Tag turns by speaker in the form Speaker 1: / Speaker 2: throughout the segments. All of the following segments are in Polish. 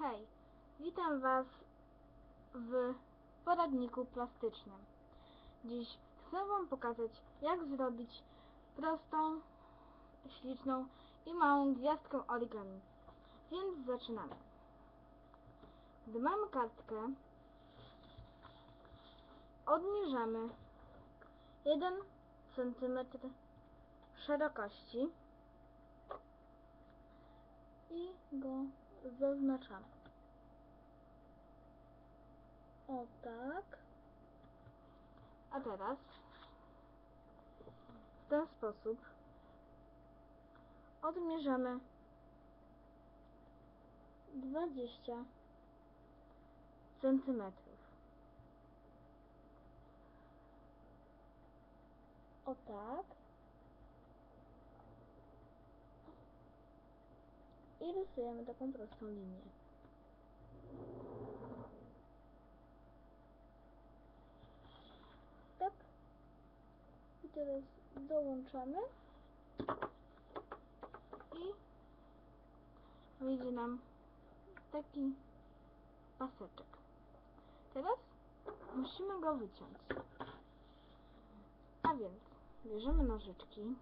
Speaker 1: Hej, witam Was w poradniku plastycznym. Dziś chcę Wam pokazać, jak zrobić prostą, śliczną i małą gwiazdkę origami. Więc zaczynamy. Gdy mamy kartkę, odmierzamy 1 cm szerokości i go zaznaczamy. O tak. A teraz w ten sposób odmierzamy 20 centymetrów. O tak. I rysujemy taką prostą linię. Tak. I teraz dołączamy. I wyjdzie nam taki paseczek. Teraz musimy go wyciąć. A więc bierzemy nożyczki.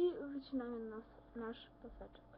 Speaker 1: I wycinamy nas, nasz paseczek.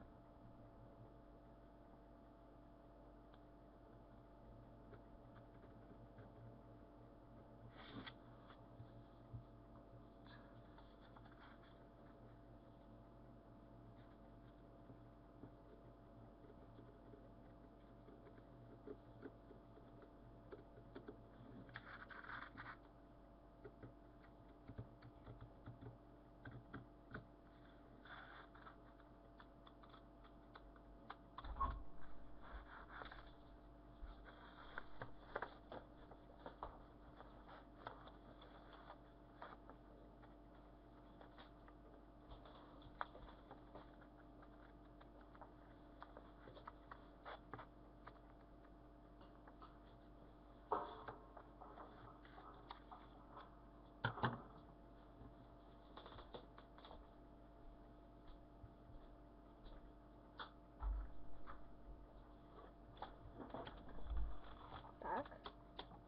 Speaker 1: Tak.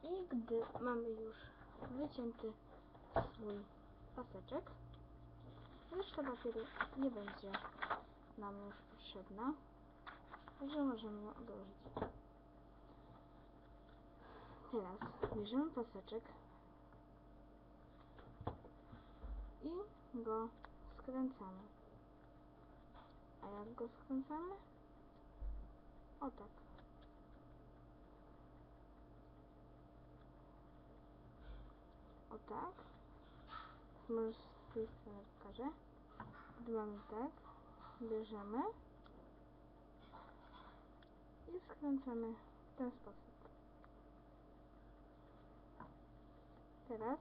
Speaker 1: I gdy mamy już wycięty swój paseczek, reszta papieru nie będzie nam już potrzebna, także możemy ją odłożyć. Teraz bierzemy paseczek i go skręcamy. A jak go skręcamy? O tak. O tak. Może z tej strony pokażę. Gdy mamy tak, bierzemy i skręcamy w ten sposób. Teraz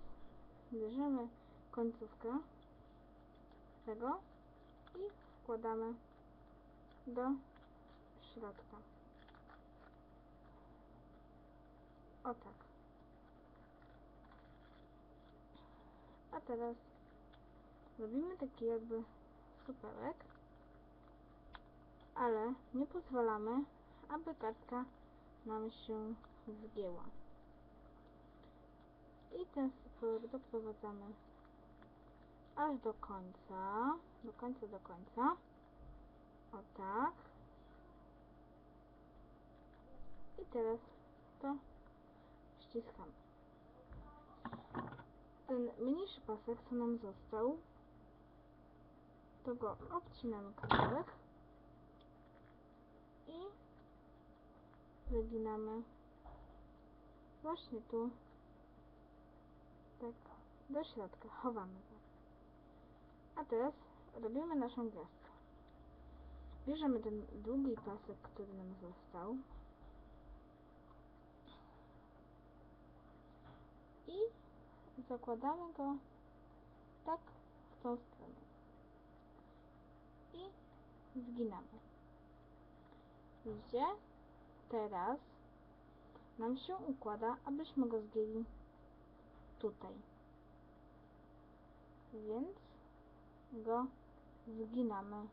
Speaker 1: bierzemy końcówkę tego i wkładamy do środka. O tak. A teraz robimy taki jakby supełek, ale nie pozwalamy, aby kartka nam się zgięła. I ten supełek doprowadzamy aż do końca, do końca, do końca. O tak. I teraz to ściskamy ten mniejszy pasek, co nam został, to go obcinamy kawałek i wyginamy właśnie tu, tak, do środka, chowamy go. A teraz robimy naszą gwiazdkę. Bierzemy ten długi pasek, który nam został zakładamy go tak w tą stronę i zginamy. Widzicie? Teraz nam się układa, abyśmy go zgięli tutaj. Więc go zginamy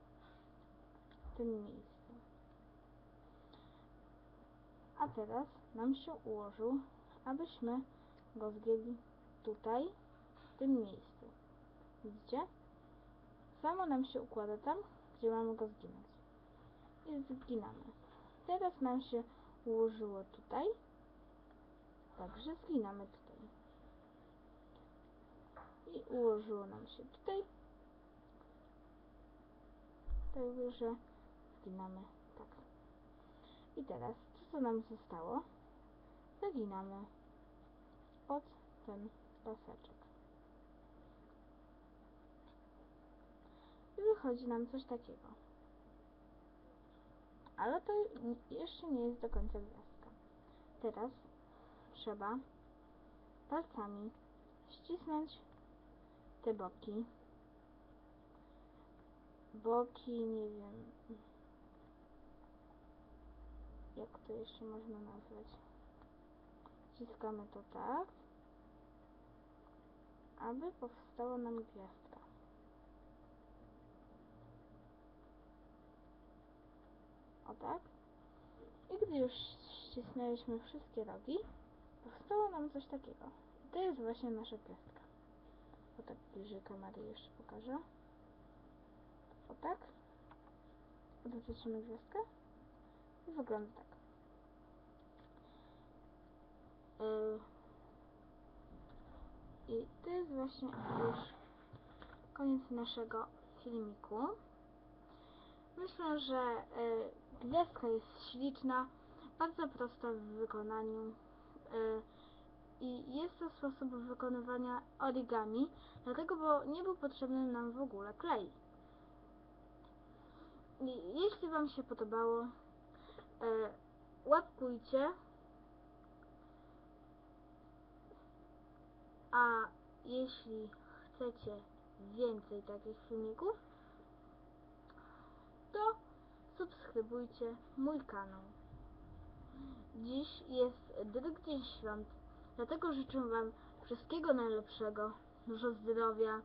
Speaker 1: w tym miejscu. A teraz nam się ułożył, abyśmy go zgięli tutaj, w tym miejscu. Widzicie? Samo nam się układa tam, gdzie mamy go zginąć. I zginamy. Teraz nam się ułożyło tutaj, także zginamy tutaj. I ułożyło nam się tutaj. Także zginamy tak. I teraz, co, nam zostało? Zaginamy pod ten paseczek. I wychodzi nam coś takiego. Ale to jeszcze nie jest do końca gwiazdka. Teraz trzeba palcami ścisnąć te boki. Boki, nie wiem. Jak to jeszcze można nazwać? Ściskamy to tak, aby powstała nam gwiazdka. O tak. I gdy już ścisnęliśmy wszystkie rogi, powstało nam coś takiego. I to jest właśnie nasza gwiazdka. O tak bliżej kamery jeszcze pokażę. O tak. Odwrócimy gwiazdkę. I wygląda tak. Yy. I to jest właśnie już koniec naszego filmiku. Myślę, że y, gwiazdka jest śliczna, bardzo prosta w wykonaniu y, i jest to sposób wykonywania origami, dlatego bo nie był potrzebny nam w ogóle klej. Jeśli Wam się podobało, y, łapkujcie, a jeśli chcecie więcej takich filmików, to subskrybujcie mój kanał. Dziś jest drugi dzień świąt, dlatego życzę Wam wszystkiego najlepszego, dużo zdrowia,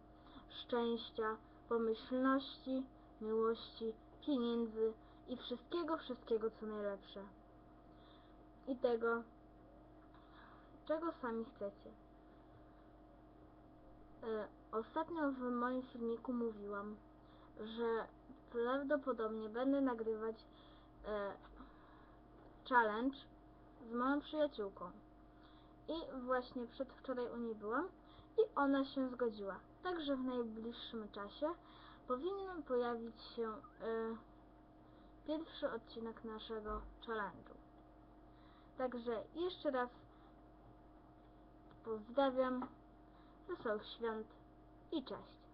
Speaker 1: szczęścia, pomyślności, miłości, pieniędzy i wszystkiego, wszystkiego co najlepsze. I tego, czego sami chcecie. E, Ostatnio w moim filmiku mówiłam, że prawdopodobnie będę nagrywać e, challenge z moją przyjaciółką. I właśnie przedwczoraj u niej byłam i ona się zgodziła. Także w najbliższym czasie powinien pojawić się e, pierwszy odcinek naszego challenge'u. Także jeszcze raz pozdrawiam, wesołych świąt i cześć.